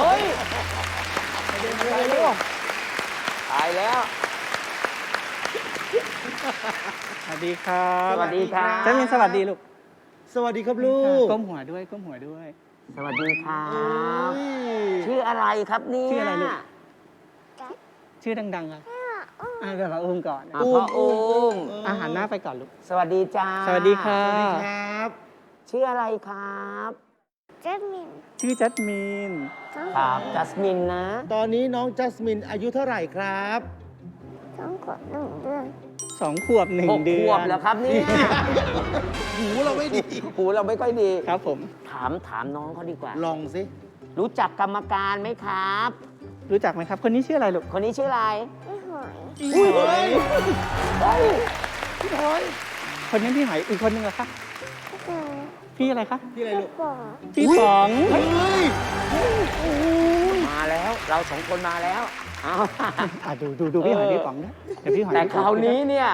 เฮ้ยตายแล้วตายแล้ว สวัสดีครับสวัสดีครับ เจ้ามินสวัสดีลูกสวัสดีครับลูกก้มหัวด้วยก้มหัวด้วย สวัสดีครัโอ้บ ยชื่ออะไรครับเนี่ยชื่ออะไรลูก ชื่อดังๆครับอ่าเดี๋ยวเราอุ้มก่อนอะพ่ออุ้มอาหารหน้าไปก่อนลูก สวัสดีจ้าสวัสดีค่ะสวัสดีครับ ชื่ออะไรครับ เจมินชื่อจัสมินต้องครับจัสมินนะ ตอนนี้น้องจัสมินอายุเท่าไหร่ครับต้องกดหนึ่งเดือนสองขวบหนึ่งหกเดืขอวบนแล้วครับเนี่ยหูเราไม่ดี หูเราไม่ค่อยดี ครับผม ถามถามน้องเขาดีกว่า ลองสิ รู้จักกรรมการไหมครับ รู้จักไหมครับ คนนี้ชื่ออะไรลูก คนนี้ชื่ออะไรไม่หอย อุ้ยเฮ้ย เฮ้ยพี่พลอยคนนี้พี่หอยอีกคนนึงเหรอคะก็คือ พี่อะไรคะพี่อะไรลูลูกกโป่งพี่ป๋องเฮ้ยมาแล้วเราสองคนมาแล้วเอาอะดูดูดูพี่หอยพี่ป๋องนะเดี๋ยวพี่หอยแต่คราวนี้เนี่ย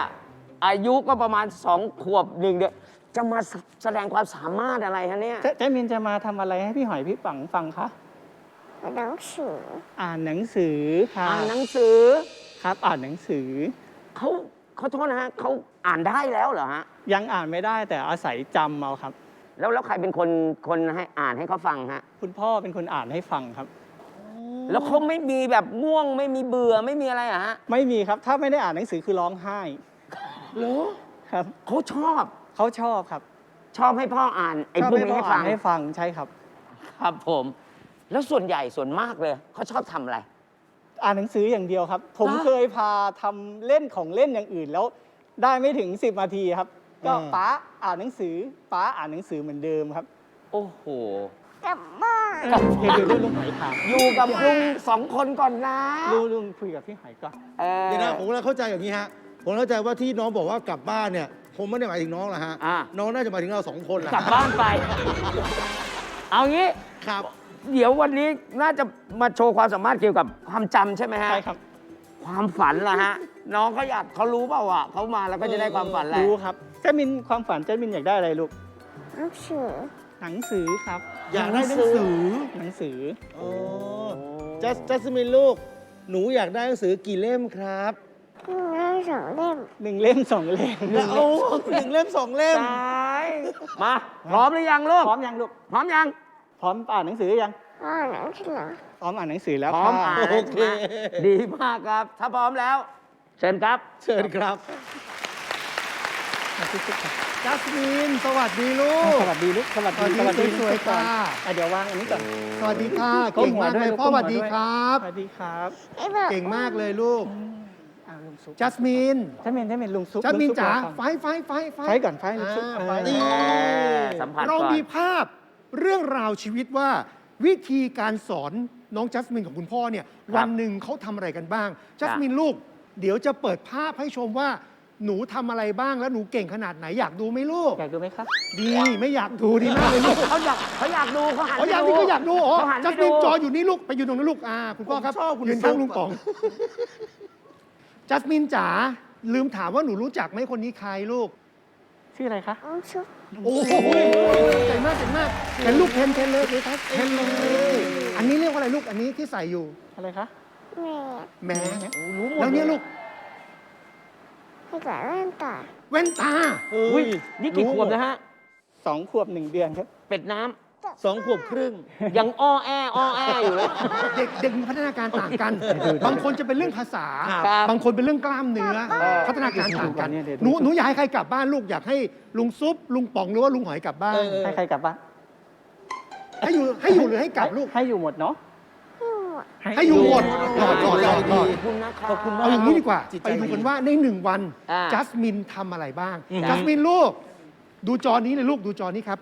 อายุก็ประมาณสองขวบหนึ่งเดือนจะมาแสดงความสามารถอะไรฮะเนี่ยเจ๊เจ๊มินจะมาทำอะไรให้พี่หอยพี่ป๋องฟังคะหนังสืออ่านหนังสือค่ะอ่านหนังสือครับอ่านหนังสือเขาเขาโทษนะฮะเขาอ่านได้แล้วเหรอฮะยังอ่านไม่ได้แต่อาศัยจำเอาครับ แล้วแล้วใครเป็นคนคนให้อ่านให้เขาฟังฮะ คุณพ่อเป็นคนอ่านให้ฟังครับ แล้วเขาไม่มีแบบง่วงไม่มีเบื่อไม่มีอะไรอะฮะไม่มีครับ ถ้าไม่ได้อ่านหนังสือคือร้องไห้เหรอครับเขาชอบเขาชอบครับชอบให้พ่ออ่านไอ้ชอบพวกให้นี้พ่อให้ฟัอ่างนให้ฟังใช่ครับ ครับผม แล้วส่วนใหญ่ส่วนมากเลยเขาชอบทำอะไร อ่านหนังสืออย่างเดียวครับ ผมเหรอเคยพาทำเล่นของเล่นอย่างอื่นแล้วได้ไม่ถึง 10นาทีครับ ก็ป้าอ่านหนังสือป้าอ่านหนังสือเหมือนเดิมครับโอ้โห กลับบ้านเดี๋ยวเดี๋ยวลุงหอยถามอยู่กับลุงสองคนก่อนนะลุงลุงคุยกับพี่หอยก่อนเออ เดี๋ยวนะผมกำลังเข้าใจอย่างนี้ฮะ ผมเข้าใจว่าที่น้องบอกว่ากลับบ้านเนี่ย ผมไม่ได้หมายถึงน้องหรอกฮะ อะน้องน่าจะหมายถึงเราสองคนแหละกลับบ้านไป เอางี้ ครับ เดี๋ยววันนี้น่าจะมาโชว์ความสามารถเกี่ยวกับความจำใช่ไหมฮะใช่ครับ ความฝันล่ะฮะ น้องเขาอยากเขารู้เปล่าอะเขามาแล้วก็จะได้ความฝันแหละ รู้ครับเจ้ามินความฝันเจ้ามินอยากได้อะไรลูกหนังสือหนังสือครับ อยากได้หนังสือหนังสือ โอ้จัสจัสมินลูก หนูอยากได้หนังสือกี่เล่มครับขึ้นได้สองเล่มหนึ่งเล่มสองเล่มโอ้หนึ่งเล่มสองเล่มตายมา พร้อมหรือยังลูก พร้อมยังลูก พร้อมยัง พร้อมอ่านหนังสือหรือยัง อ่านหนังสือพร้อมอ่านหนังสือแล้วพร้อมค่ะอ่านโอเค ดีมากครับ ถ้าพร้อมแล้ว เชิญครับ เชิญครับจัสมิน สวัสดีลูอะกสวัสดีลูก สวัสดี สวัสดีสวยก่อนค่ะอะเดี๋ยววางอันนี้ก่อน สวัสดีค่ะก้มเก่งหัวมากด้วยเลยลูกพ่อก้มสหัววัสดีด้วยครับ สวัสดีครับไอ้บอกเก่งมากเลยลูกอะลุงซุปจัสมินถ้าเมนถ้าเมนลุงซุปจัสมินลุงซุปจ๋ารอฟังไฟไฟไฟไฟไฟก่อนไฟลุงซุปอ่าเออไฟนี่สัมผัสเราก่อนมีภาพเรื่องราวชีวิตว่า วิธีการสอนน้องจัสมินของคุณพ่อเนี่ยวันหนึ่งเขาทำอะไรกันบ้าง จัสมินลูก เดี๋ยวจะเปิดภาพให้ชมว่าหนูทำอะไรบ้างแล้วหนูเก่งขนาดไหนอยากดูไหมลูก อยากดูไหมครับดีไม่อยากดูดีมากเลยลูกเขาอยากเขาอยากดูเขาหันอ๋อไปอยากดูดูก็อยากดูอ๋อเขาหันไปจัสมินดูจออยู่นี่ลูกไปยืนตรงนั้นลูกอ่าคุณพ่อครับผมชอบคุณยืนข้างซุปลุงป๋อง จัสมินจ๋าลืมถามว่าหนูรู้จักไหมคนนี้ใครลูก ชื่ออะไรคะน้องชุบโอ้โหเก่งมากเก่งมากเห็นลูกเพนเพนเลยเลยครับเพนเลยอันนี้เรียกว่าอะไรลูกอันนี้ที่ใส่อยู่อะไรคะแม่แหมรู้หมดแล้วเนี่ยลูกให้กับแว่นตาแว่นตา อุ้ยนี่กี่ขวบนะฮะสองขวบหนึ่งเดือนครับ เป็ดน้ำ สองขวบครึ่ง ยังอ้อแออ้อแออยู่เลย เด็กเด็กมีพัฒนาการต่างกัน บางคนจะเป็นเรื่องภาษา ครับ บางคนเป็นเรื่องกล้ามเนื้อ พัฒนาการต่างกัน หนูหนูอยากให้ใครกลับบ้านลูกอยากให้ลุงซุปลุงป๋องหรือว่าลุงหอยกลับบ้านให้ใครกลับบ้านให้อยู่ให้อยู่หรือให้กลับลูก ให้อยู่หมดเนาะ ให้อยู่หมดรอดรอดรอดรอด ขอบคุณนะครับ ขอบคุณมาก เอาอย่างนี้ดีกว่า จิตใจไปดูกันว่าในหนึ่งวันอ่าจัสมินทำอะไรบ้างอืมจัสมินลูก ดูจอนี้เลยลูกดูจอนี้ครับ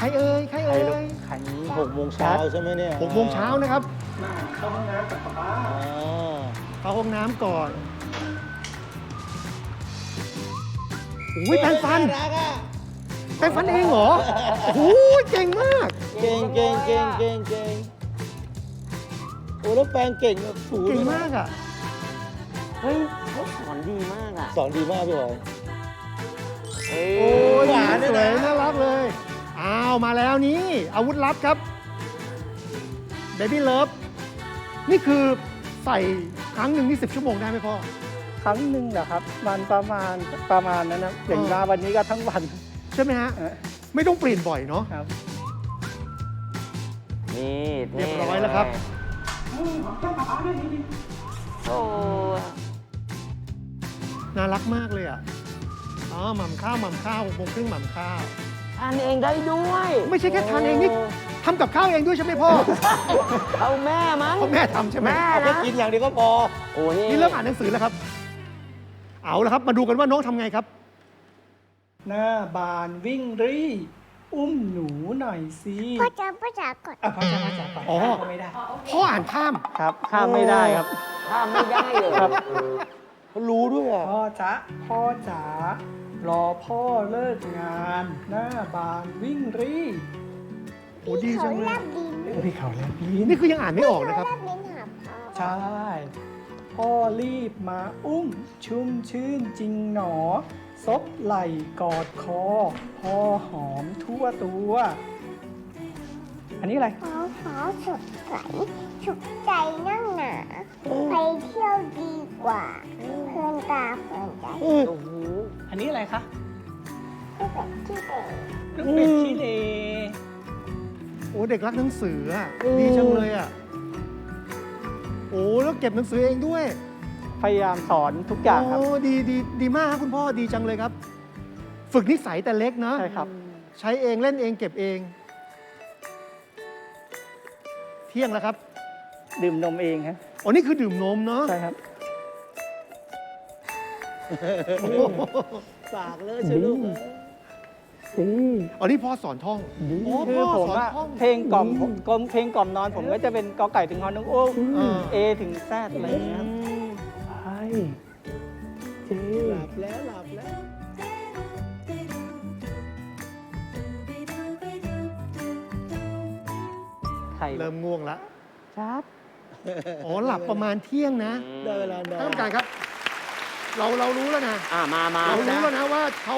ใครเอ่ยใครใครเอ่ลูกยใครหกโมงเช้าใช่ไหมเนี่ยหกโมงเช้านะครับเข้าห้องน้ำกับป๊าเข้าห้องน้ำก่อนอุ้ยแปรงฟันแปรงฟันเองเหรอโอ้โหเก่งมาก เก่งเก่งเก่งเก่งเก่งโอ้แล้วแปลงเก่งแบบถูเก่งด้วยนะมากอะเฮ้ยเขาสอนดีมากอะสอนดีมากพี่บอยเฮ้ยโอ้ยหวานด้วยสนะวยน่ารั กาวมาแล้วนี่อาวุธลับครับ Baby Love นี่คือใส่ครั้งหนึ่งนี่สิบชั่วโมงได้ไหมพ่อ ครั้งหนึ่งเหรอครับมันประมาณประมาณนั้นนะอย่างอ๋อมาวันนี้ก็ทั้งวันใช่ไหมฮะเออไม่ต้องเปลี่ยนบ่อยเนาะ ครับ นี่ท่เรียบร้อยแล้วครับ โอ้น่ารักมากเลยอะอ๋อหม่ำข้าวหม่ำข้าวหกโมงครึ่งหม่ำข้าว ทานเองได้ด้วยไม่ใช่แค่ทานเองนี่ทำกับข้าวเองด้วยใช่ไหมพ่อเอาแม่มั้งพ่อแม่ทำใช่ไหมแม่แค่นะกินอย่างเดียวก็พอ โอ้นี่นี่เริ่มอ่านหนังสือแล้วครับ เอาละครับ มาดูกันว่าน้องทำไงครับ หน้าบานวิ่งรีอุ้มหนูหน่อยสิพ่อจะพ่อจะกดอะพ่อจะมาจากก่อนอ๋อข้ามไม่ได้ พ่ออ่านข้าม ครับข้ามไม่ได้ครับ ข้ามไม่ได้เลยครับ เขารู้ด้วยอะพ่อจ๊ะพ่อจ๋า รอพ่อเลิกงาน หน้าบานวิ่งรีโอ้ดีจังเลยเขาแลบลิ้นพี่เขาแล้วลิ้นนี่คือยังอ่านไม่ออกนะครับเขาแลบลิ้นหาพ่อใช่ พ่อรีบมาอุ้ม ชุ่มชื่นจริงหนอ ซบไหล่กอดคอ พ่อหอมทั่วตัว อันนี้อะไรขอขอสุดใสสุขใจนั่งหนา ไปเที่ยวดีกว่า เพื่อนตาเพื่อนใจ โอ้โห อันนี้อะไรคะก็แบบที่เด็กลูกเป็ดขี้เลโอ้เด็กรักหนังสืออะดีจังเลยอะโอ้แล้วเก็บหนังสือเองด้วย พยายามสอนทุกอย่างครับ โอ้ดีดีดีมากครับคุณพ่อดีจังเลยครับ ฝึกนิสัยแต่เล็กนะใช่ครับ ใช้เองเล่นเองเก็บเอง เที่ยงแล้วครับ ดื่มนมเองครับอ๋อนี่คือดื่มนมเนาะใช่ครับโอ้โห ปากเลยใช่ลูกเอ้ยอ๋อนี่พ่อสอนท่องโอ้คือพ่อผมสอนว่าท่อง เพลงกล่อมผมกลมเพลงกล่อมนอนผมก็จะเป็นกอไก่ถึงฮอนุกโอ้เออเอถึงแซดอะไรอย่างเงี้ยครับใช่เจ๊หลับแล้วหลับแล้ว ไทยเริ่มง่วงละครับ อ๋อหลับประมาณเที่ยงนะได้เวลานอน ท่านผู้การครับ เราเรารู้แล้วนะ อ่ามามาเรารู้แล้วนะว่าเขา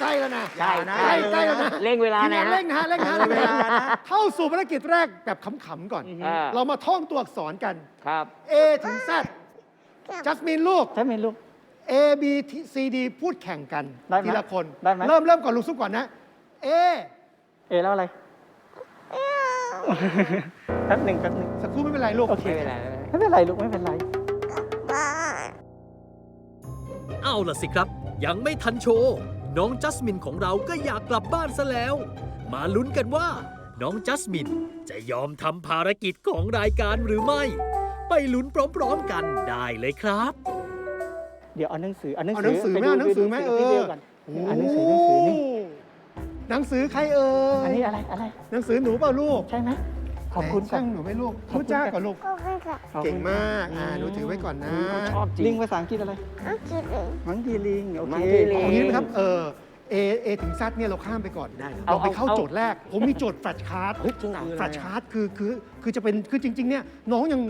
ใกล้แล้วนะใช่ใกล้ใกล้แล้วนะเร่งเวลาทีมหน่องายนฮะ เร่งนะฮะเร่งนะฮะเร่งนะฮะเข้าสู่ภารกิจแรกแบบขำๆก่อน อ่า เรามาท่องตัวอักษรกัน ครับ A ถึง Z จัสมินลูก ใช่ไหมลูก A B C D พูดแข่งกันได้ไหมทีละคนได้ไหม เริ่มเริ่มก่อนลูกซุปก่อนนะ A เอแล้วอะไร แป๊บหนึ่งแป๊บหนึ่งสักครู่ไม่เป็นไรลูกโอเคไม่เป็นไรไม่เป็นไรไม่เป็นไรลูกไม่เป็นไร เอาล่ะสิครับ ยังไม่ทันโชว์ น้องจัสมินของเราก็อยากกลับบ้านซะแล้ว มาลุ้นกันว่า น้องจัสมินจะยอมทำภารกิจของรายการหรือไม่ ไปลุ้นพร้อมๆกันได้เลยครับ เดี๋ยวเอาหนังสือเอาหนังเอาสืหนังสือไหมปดูเอาหนังสือไหมปดูเออวิดีโก่อนอ่านหนังสือหนังสือนี่หนังสือใครเอ่ยอันนี้อะไรอะไรหนังสือหนูเปล่าลูกใช่ไหม ขอบคุณไหนช่างหนูไหมลูกขอบคุณพูดจ้าก่อนลูก ก็ไม่กับขอบคุณเก่งมากอ่าหนูถือไว้ก่อนนะเขาชอบจริลิง งภาษาอังกฤษอะไร อังกฤษเลยมังกีลิง โอมัเคงคีลิงเอางี้ได้ไหมครับเออ A A ถึง Z เนี่ยเราข้ามไปก่อนได้ครับเราไปเข้าเอาโจทย์แรก ผมมีโจทย์แฟลชการ์ดเฮ้ยจริงเหรอแฟลชการ์ดคือคือคือจะเป็นคือจริง ๆ เนี่ยน้องยัง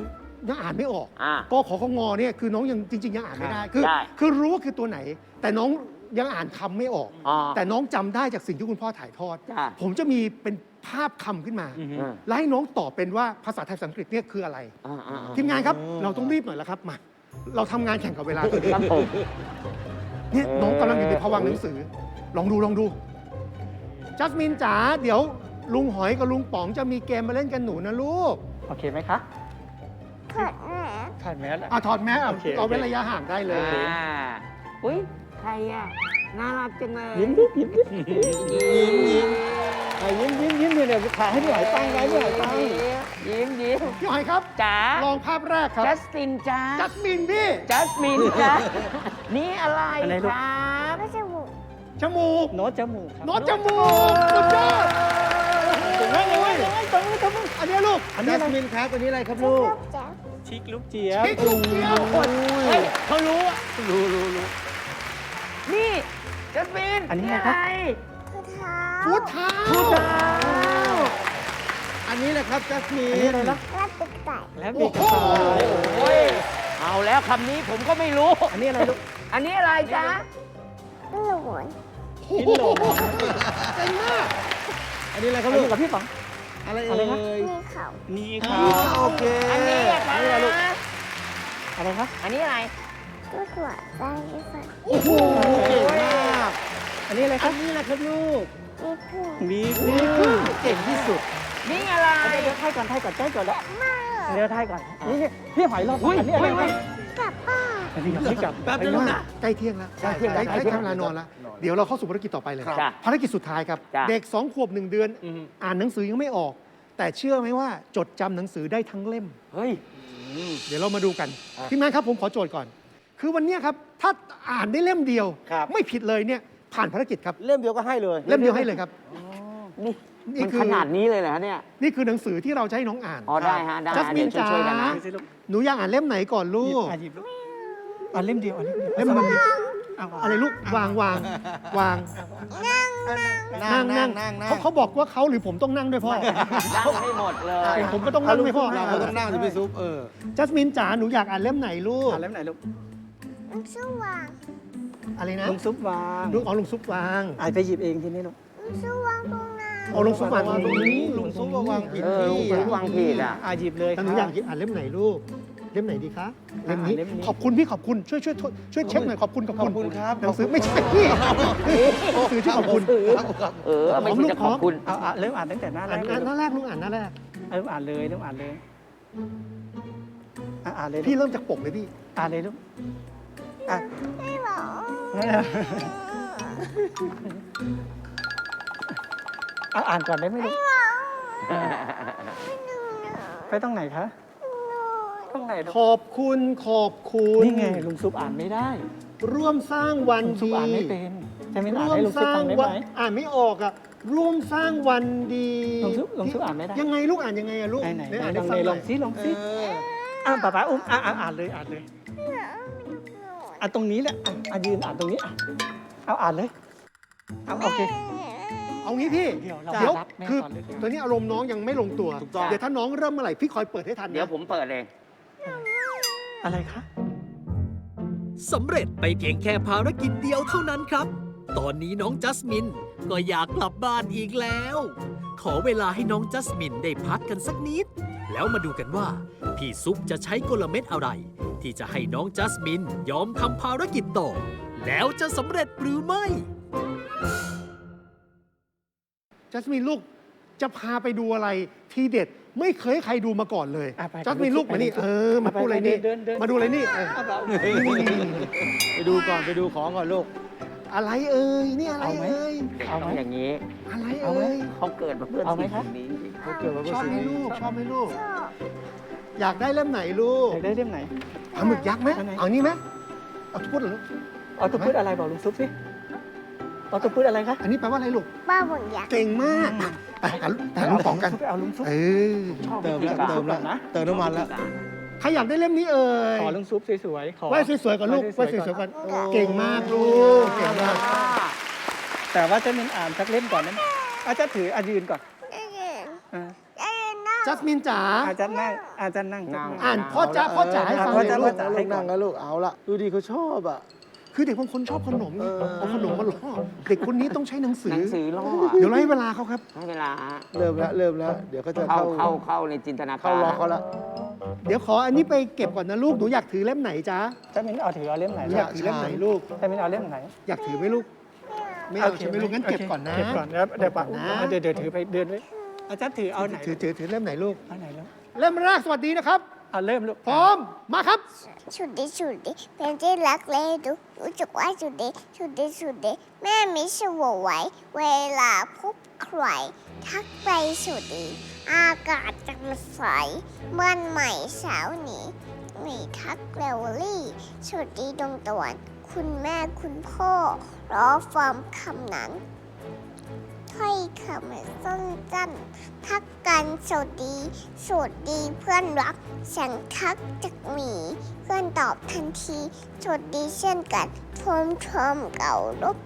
ยังอ่านไม่ออก อ่าก็ขอของอเนี่ยคือน้องยังจริง ๆ ยังอ่านไม่ได้คือได้ คือรู้ว่าคือตัวไหน แต่น้อง ยังอ่านคำไม่ออก อ่าแต่น้องจำได้จากสิ่งที่คุณพ่อถ่ายทอด จ้ะ ผมจะมีเป็นภาพคำขึ้นมาอืมแล้วให้น้องตอบเป็นว่าภาษาไทยภาษาอังกฤษเนี่ยคืออะไร อ่าอ่าอ่าทีมงานครับ เราต้องรีบหน่อยแล้วครับมาเราทำงานแข่งกับเวลาตัวนี้ครับผม เนี่ยเออน้องกำลังอยู่ในภวังค์หนังสือ ลองดูลองดู จัสมินจ๋าเดี๋ยวลุงหอยกับลุงป๋องจะมีเกมมาเล่นกันหนูนะลูกโอเคไหมคะถอดแหวนถ่ายแมสแล้วอะถอดแมสอะโอเคเราเว้นโอเคระยะห่างได้เลย อ่าอุ้ยใค รอะน่ารักจังเลยยิ้มดิยิ้มดิยิ้มยิ้มอะยิ้มยิ้มยิ้มเนี่ยเดี๋ยวถ่ายให้พี่หอยตั้งไว้พี่หอยตั้งยิ้มยิ้มพี่หอยครับจ๋าลองภาพแรกครับจัสตินจ้าจัสมินพี่จัสมินจ้านี่อะไรอะไรลูกครับไม่ใช่หมูจมูกโน้ตจมูกครับโน้ตจมูกสุดยอดเก่งมากเลยเว้ยตรงนี้ตรงนี้อันเนี้ยลูกอันนี้จัอะไรสมินครับอันนี้อะไรครับลูลูกกจ๋าชิคลูกเจี๊ยบพริกลูกเดียวเฮ้ยเขารู้อะรู้รู้รู้ นี่จัสมินอันนี้อะไรครับคือเท้าฟูดเท้าพูดเท้าอันนี้แหละครับจัสมิอันนี้อะไรนล่ะและตุ๊กไก่แล้วมีกระต่ายโอ้ยเอาแล้วคำนี้ผมก็ไม่รู้ อันนี้อะไรลูกอันนี้อะไรจ๊ะลูกหมุนพินโหลเก่งมาก อันนี้อะไรคอัรับนลูนี้กกับพี่ป๋อง อะไรอะไรเอ่นะยมีเขา นี่คอ่ารับ โอเค อันนี้อะอันนี้อะไรลูก อะไรครับ อันนี้อะไร ตัวหัวใจฝันโอ้โหเก่งมากอันนี้อะไรคอัรับนนี้แหละครับลูกมีพึ่งมีพึ่งเก่งที่สุดนี่อะไรเดี๋ยวไทยก่อนไทยก่อนใกล้ก่อนแล้วมากเดี๋ยวไทยก่อนนี่พี่หอยรอบอุ้ยอันนี้อะไรอุ้ยคอุ้รัยบกลับบ้านอันนี้ยังไม่กลับแป๊บนึงว่านะใกล้เที่ยงแล้วใกล้เที่ยงแล้วใกล้ใกล้เเวลานอนแล้วเดี๋ยวเราเข้าสู่ภารกิจต่อไปเลยครับจ้ะภารกิจสุดท้ายครับจ้ะเด็กสองขวบหนึ่งเดือนอืมอ่านหนังสือยังไม่ออก แต่เชื่อไหมว่าจดจำหนังสือได้ทั้งเล่มเฮ้ยเดี๋ยวเรามาดูกันอะทีมงานครับผมขอโจทย์ก่อน คือวันเนี้ยครับ ถ้าอ่านได้เล่มเดียว ครับ ไม่ผิดเลยเนี่ยผ่านภารกิจครับ เล่มเดียวก็ให้เลยเล่มเดียวให้เลยครับ นี่นี่มันคือ ขนาดนี้เลยเหรอเนี่ย นี่คือหนังสือที่เราจะให้น้องอ่านอ๋อได้ฮะได้จัสมินเดี๋ยวช่วยๆกันนะจ๋าหนูอยากอ่านเล่มไหนก่อนลูหยิบกอะหยิบลูกอะเล่มเดียวอันเล่มเดียวเล่มมัน เอาอะไรลูกวางวางวางนั่งนั่งนั่งนั่ง เขาเขาบอกว่าเขาหรือผมต้องนั่งด้วยพ่อตั้งให้หมดเลย ผมก็ต้องนั่งด้วยพ่อเราก็ต้องนั่งสิพี่ซุปเออจัสมินจ๋าหนูอยากอ่านเล่มไหนลูก อะเล่มไหนลูก ลูกสว่างอะไรนะลุงซุปวางลูกเอาลุงซุปวางอะไปหยิบเองทีนี้ลูกลูกสว่างตรงนั้นเอาลุงซุปวางตรงนี้ลุงซุปวางผิดเออลุงซุปวางผิดอะอะหยิบเลยแต่หนูอยากอ่านเล่มไหนลูก เล่มไหนดีคะเล่มนี้เล่มนี้ ขอบคุณพี่ขอบคุณช่วยช่วยช่วยเช็คหน่อยขอบคุณขอบขอบคุณครับหนังสือไม่ใช่พี่หนังสือที่ขอบคุณครับครับเออไม่ใช่จะขอบคุณ เอาอะเริ่มอ่านตั้งแต่หน้าแรอ่านกเลยหน้าแรกลูกอ่านหน้าแรก เริ่มอ่านเลยเริ่มอ่านเลยอะอ่านเลยลูพี่กเริ่มจากปกเลยพี่ อ่านเลยลูก อะ ไม่บอกอะอ่านก่อนได้ไหมลูกไปตรงไหนคะตรงไหนลูกขอบคุณขอบคุณนี่ไงลุงซุปอ่านไม่ได้ร่วมสร้างวันลุงซุปดีอ่านไม่เป็นจะไม่อ่านร่วมให้ลุงสซุปร้างฟังได้วัไหม อ่านไม่ออกอะร่วมสร้างวันดีลุงซุปลุงซุปอ่านไม่ได้ยังไงลูกอ่านยังไงอะลูกไหนไหนไหนไหนอ่านลให้องฟังเลยหลน่อองยซิลองซิ เอออะป๊าป๊าอุ้มอะอะอ่านเลยอ่านเลยอ่ะตรงนี้แหละอะอะยืนอ่านตรงนี้อะเอาอ่านเลยเอาโอเค เอางี้พี่ เดี๋ยวเราเดี๋ยวรับแม่คือก่อนเลยตอนนี้อารมณ์น้องยังไม่ลงตัว ถูกต้อง เดี๋ยวถ้าน้องเริ่มเมื่อไหร่พี่คอยเปิดให้ทันนะ เดี๋ยวผมเปิดเอง อะไรคะ สำเร็จไปเพียงแค่ภารกิจเดียวเท่านั้นครับ ตอนนี้น้องจัสมินก็อยากกลับบ้านอีกแล้ว ขอเวลาให้น้องจัสมินได้พักกันสักนิด แล้วมาดูกันว่า พี่ซุปจะใช้กลเม็ดอะไร ที่จะให้น้องจัสมินยอมทำภารกิจต่อ แล้วจะสำเร็จหรือไม่ จัสมินลูกจะพาไปดูอะไรทีเด็ดไม่เคยให้ใครดูมาก่อนเลยอะไปจัสมินลูกไปมานี่ไปเออมาไปพูดอะไรไปนี่เดินเดิน มาดูอะไรนี่เออเอาเปล่าไปดูก่อนไปดูของก่อนลูก อะไรเอ่ยนี่อะไรเอาไหม เอ่ยเด็กเอาไหม ต้องอย่างนี้อะไรเอาไหม เอ่ยเขาเกิดมาเพื่อเอาไหมสิ่งคะ นี้ เขาเกิดมาเพื่อชอบสิ่งไหมนี้ลูกชอบไหมลูก ชอบอยากได้เล่มไหนลูกอยากได้เล่มไหนปลาหมึกยักษ์ไหมอันไหน เอานี่ไหมเอาทุกพูดเหรอลูกเอาตัวพูดอะไรบอกลุงซุปสิเอาตัวพูดอะไรคะอันนี้แปลว่าอะไรลูกบ้าบนยักษ์เก่งมากอะไปหาแต่ลุงป๋องกัน ไปเอาลุงซุป เออชอบเติมแล้ววิธีการเติมแล้วนะเติมน้ำมันแล้วใครอยากได้เล่มนี้เอ่ยขอลุงซุปสวยๆขอ ไหว้สวยๆก่อนลูกไหไหว้ว้สสวยๆก่วอยนๆก่อนเก่งมากลูกเก่งมากแต่ว่าจะมินอ่านสักเล่มก่อนนะอาจจะถืออายืนก่อนเอ่าจัสมินจ๋าอาจจะนั่งอาจจะนั่งนั่ง อ่านพ่อจ๋าพ่อจ๋าให้ฟังพ่อเลยจ๋าลูพ่อกจ๋าลูกนั่งแล้วลูกเอาละดูดีเขาชอบอะ คือเด็กบางคนชอบขนมไงเออเอาขนมมาล่อเด็กคนนี้ต้องใช้หนังสืหนังสือล่อเดี๋ยวเราให้เวลาเขาครับ ให้เวลาเริ่มแล้วเริ่มแล้วเดี๋ยวเขาจะเข้าเข้าเข้าเข้าในจินตนาการเข้าล็อกเขาละ เดี๋ยวขออันนี้ไปเก็บก่อนนะลูกหนูอยากถือเล่มไหนจ๊ะจะมินเอาถือเอาเล่มไหนหนูอยากถือเล่มไหนลูกจะมินเอาเล่มไหนอยากถือไหมลูก ไม่เอาใช่ไหมลูกงั้นเก็บก่อนนะ เก็บก่อนนะครับเดี๋ยวปะเก็บก่อนะ เดี๋ยวเดี๋ยวถือไปเดินเลย อาจารย์ถือเอาไหนถือถือถือเล่มไหนลูก เอาไหนแล้วเล่มแรกสวัสดีนะครับ เอาเริ่มลูกพร้อมมาครับชุดดีชุดดีเป็นที่รักเลยดูรู้จักว่าชุดดีชุดดีชุดดีแม่มิสวไว้เวลาพบใครทักไปสุดดี อากาศจะใสเมื่อนใหม่เช้านี้มีทักเรวลี่สุดดีดวงตะวันคุณแม่คุณพ่อรอฟังคำนั้น ถ้อยคำสั้นจันทักกันสวัสดีสวัสดีเพื่อนรักฉันทักจากหมี เพื่อนตอบทันทีสวัสดีเช่นกันชมชมเก่ารบ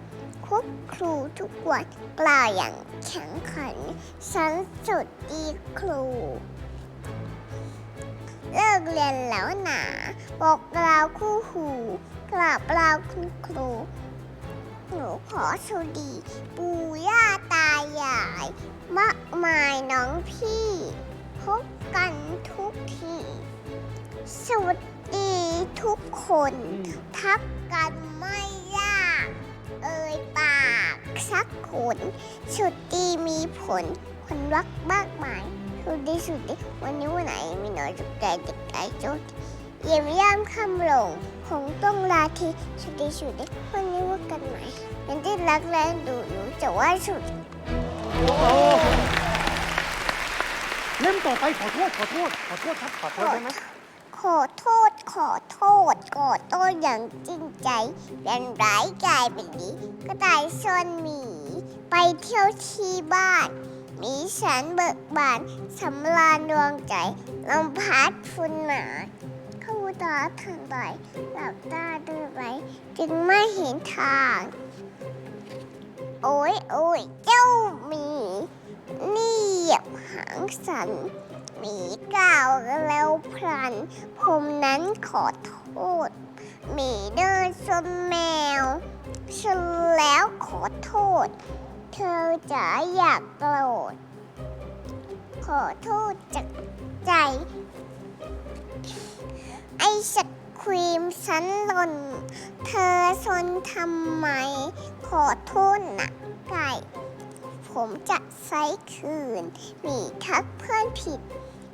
คุกครูทุกวันกล่าวอย่างแข็งขันฉันสวัสดีครูเลิกเรียนแล้วหนา บอกลาคู่หูกราบลาคุณครู หนูขอสวัสดีปู่ย่าตายาย มากมายน้องพี่ พบกันทุกที สวัสดีทุกคนทักกันไม่ยาก เอ่ยปากสักคนสุดดีมีผล คนรักมากมายสุดดีสุดดีวันนี้วันไหนมีหน้อยจุกใจเด็กใจโจดเยี่ยมย่ามคำหลง คงต้องลาทีสุดดีสุดดีวันนี้ว่ากันไหมเป็นที่รักและดูหนูจะว่าสุด เล่มต่อไปขอโทษขอโทษขอโทษครับขอโทษได้ไหมขอโทษขอโทษขอโทษอย่างจริงใจเป็นร้ายกลายเป็นดีก็ตายซ่อนหมี ไปเที่ยวที่บ้านมีฉันเบิกบานสำราญดวงใจลมพัดฝุ่นหนาเข้า ตาทางใดหลับตาเดินไปจึงไม่เห็นทาง โอ้ยโอ้ยเจ้าหมีนี่เหยียบหางสันหมีก้าวแล้วพลัน ผมนั้นขอโทษหมีเดินชนแมวฉันแล้วขอโทษ เธอจะอยากโกรธขอโทษจากใจ ไอศครีมฉันหล่น เธอชนทำไม ขอโทษนะไก่ ผมจะใช้คืน มีทักเพื่อนผิด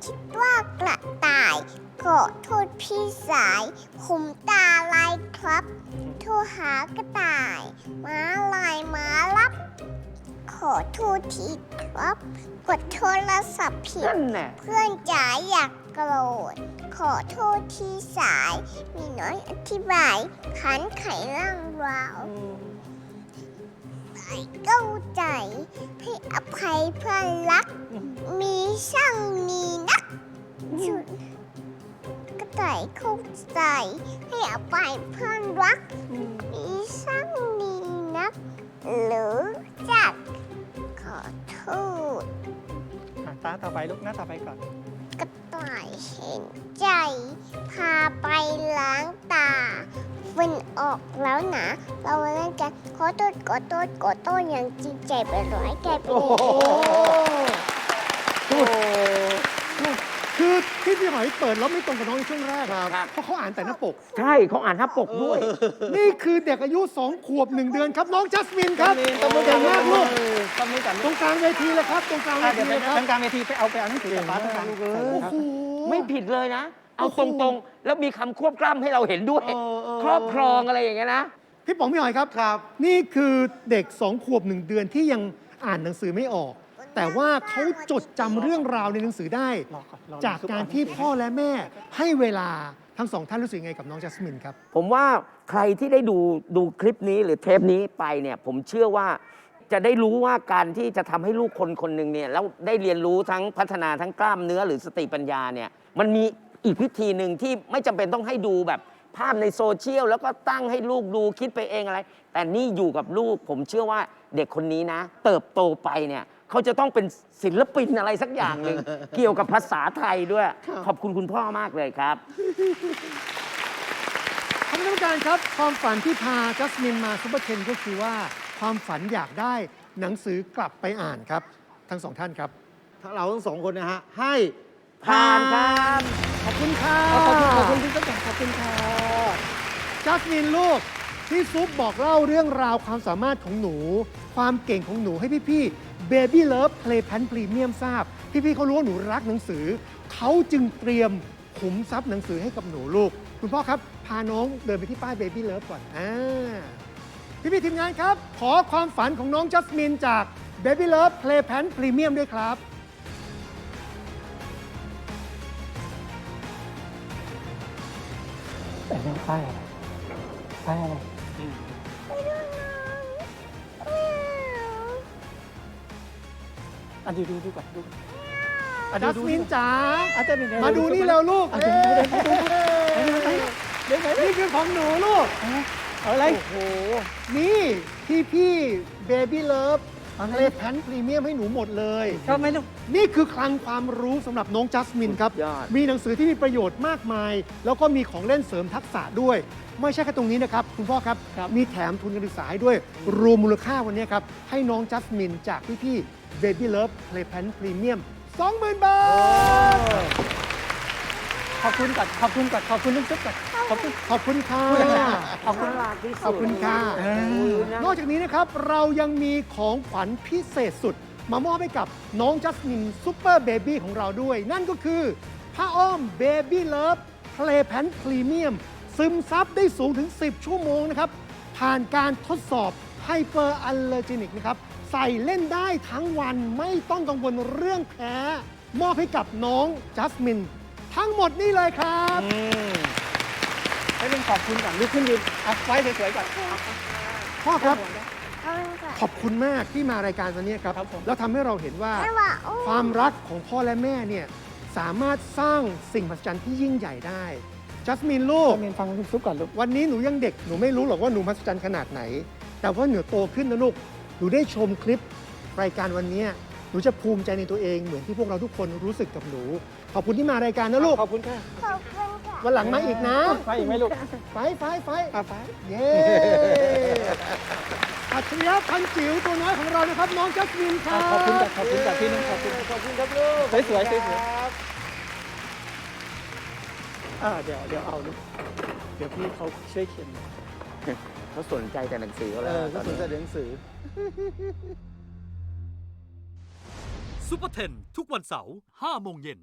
คิดว่ากระต่ายขอโทษพี่สาย ผมตาลายครับ โทรหากระต่ายมาลายมารับ ขอโทษทีครับ กดโทรศัพท์ผิด นั่นแหละเพื่อนจ๋าอยาก โกรธ ขอโทษที่สายมีน้อยอธิบายขันไขร่างราวไม่เข้าใจให้อภัยเพื่อนรัก มีช่างมีนักชุดกระต่ายเข้าใจให้อภัยเพื่อนรัก มีช่างมีนัก หรือจักขอโทษตาต่อไปลูกหน้าต่อไปก่อน กระต่ายเห็นใจ พาไปล้างตาฟันออกแล้วนะ เราเล่นกันขอโทษขอโทษขอโทษอย่างจริงใจไปร้อยแกไปเลย คือที่พี่หอยเปิดแล้วไม่ตรงกับน้องในช่วงแรกครับเพราะเขาอ่านแต่หน้าปก ใช่เขาอ่านหน้าปกด้วย นี่คือเด็กอายุ 2 ขวบ 1 เดือนครับน้องจัสมินครับตบมือเก่งมากลูกตบมือกันตรงกลางเวทีเลยครับ ตรงกลางเวอะทีเดี๋ยวเลยไปครับทางกลางเวทีไปเอาไปเอาหนังสือจากฟ้าทางกลางโอ้โห ไม่ผิดเลยนะ เอาโอ้โหตรงๆ แล้วมีคำควบกล้ำให้เราเห็นด้วยเออเออครอบครองอะไรอย่างเงี้ยนะ พี่ป๋องพี่หอยครับครับ นี่คือเด็ก 2 ขวบ 1 เดือนที่ยังอ่านหนังสือไม่ออก แต่ว่าเขาจดจำเรื่องราวในหนังสือได้ รอก่อนรอจากการที่พ่อและแม่ให้เวลาทั้งสองท่านรู้สึกยังไงกับน้องจัสมินครับ ผมว่าใครที่ได้ดูดูคลิปนี้หรือเทปนี้ไปเนี่ยผมเชื่อว่าจะได้รู้ว่าการที่จะทำให้ลูกคนคนหนึ่งเนี่ยแล้วได้เรียนรู้ทั้งพัฒนาทั้งกล้ามเนื้อหรือสติปัญญาเนี่ยมันมีอีกวิธีหนึ่งที่ไม่จำเป็นต้องให้ดูแบบภาพในโซเชียลแล้วก็ตั้งให้ลูกดูคิดไปเองอะไร แต่นี่อยู่กับลูก ผมเชื่อว่าเด็กคนนี้นะ เติบโตไปเนี่ย เขาจะต้องเป็นศิลปินอะไรสักอย่างหนึ่ง เกี่ยวกับภาษาไทยด้วย ขอบคุณคุณพ่อมากเลยครับท่านผู้การครับความฝันที่พาจัสมินมาซุปเปอร์เทนก็คือว่าความฝันอยากได้หนังสือกลับไปอ่านครับ ทั้งสองท่านครับทั้งเราทั้งสองคนนะฮะ ให้ผ่านครับขอบคุณค่ะขอบคุณขอบคุณพี่ต้นขอบคุณค่ะจัสมินลูกพี่ซุปบอกเล่าเรื่องราวความสามารถของหนู ความเก่งของหนูให้พี่ๆ Baby Love Play Pen Premium ทราบ พี่ๆเขารู้ว่าหนูรักหนังสือ เขาจึงเตรียมขุมทรัพย์หนังสือให้กับหนูลูก คุณพ่อครับ พาน้องเดินไปที่ป้าย Baby Love ก่อนอ่าพี่ๆทีมงานครับ ขอความฝันของน้องจัสมินจาก Baby Love Play Pen Premium ด้วยครับไปนั่งไปไปอะไร อะดูดูดูก่อนดูก่อนอะจัสดูมินจ๋าอาจารย์มาดูนี่เร็วลูกอะเอ้เดี๋ยวเดี๋ยวเดี๋ยวเดี๋ยวเดี๋ยว เดี๋ยวนี่คือของหนูลูกเอาอะไรนี่พี่พี่เบบี้เลิฟเลแพนพรีเมียมให้หนูหมดเลย ชอบไหมลูก นี่คือคลังความรู้สำหรับน้องจัสมินครับ สุดยอด มีหนังสือที่มีประโยชน์มากมาย แล้วก็มีของเล่นเสริมทักษะด้วย ไม่ใช่แค่ตรงนี้นะครับ คุณพ่อครับ ครับ มีแถมทุนการศึกษาให้ด้วย รวมมูลค่าวันนี้ครับ ให้น้องจัสมินจากพี่ๆ Baby Love Play Pen Premium 20,000 บาท ขอบคุณก่อนขอบคุณก่อนขอบคุณลูกจุ๊บก่อนขอบคุณขอบคุณค่ะขอบคุณมากที่สุดขอบคุณค่ะโอ้โหนะนอกจากนี้นะครับเรายังมีของขวัญพิเศษสุด มามอบให้กับน้องจัสมินซูเปอร์เบบี้ของเราด้วย นั่นก็คือผ้าอ้อมเบบี้เลิฟเพลแพนพรีเมียมซึมซับได้สูงถึง 10 ชั่วโมงนะครับ ผ่านการทดสอบไฮเปอร์อัลเลอร์จินิกนะครับ ใส่เล่นได้ทั้งวันไม่ต้องกังวลเรื่องแพ้ มอบให้กับน้องจัสมิน ทั้งหมดนี่เลยครับให้ลุงขอบคุณก่อนลุกขึ้นยืนอะไว้สวยๆก่อนพ่อครับ เอาเลยค่ะ ขอบคุณมากที่มารายการวันนี้ครับ ครับผม แล้วทำให้เราเห็นว่าแม่ว่าโอ้ ความรักของพ่อและแม่เนี่ยสามารถสร้างสิ่งมหัศจรรย์ที่ยิ่งใหญ่ได้จัสมินลูก เมนฟังลูกซุปก่อนลูก วันนี้หนูยังเด็กหนูไม่รู้หรอกว่าหนูมหัศจรรย์ขนาดไหน แต่ว่าหนูโตขึ้นนะลูก หนูได้ชมคลิปรายการวันนี้หนูจะภูมิใจในตัวเองเหมือนที่พวกเราทุกคนรู้สึกกับหนู ขอบคุณที่มารายการนะลูกขอบคุณค่ะขอบคุณค่ะวันหลังมาอีกนะ ไปอีกไหมลูกไฟไฟไฟอะไปเย้อัจฉริยะพันจิ๋วตัวน้อยของเรานะครับน้องจัสมินคอะรับขอบคุณกับขอบคุณกับพี่นุ่งขอบคุณขอบคุณครับลูกสวยๆสวยอ่าเดี๋ยวเดี๋ยวเอาลูกเดี๋ยวพี่เขาช่วยเขียน เขาสนใจแต่หนังสือเขาเอแล้วอตก็อนสนนี้ใจหนังสือ ซุปเปอร์เทนทุกวันเสาร์5โมงเย็น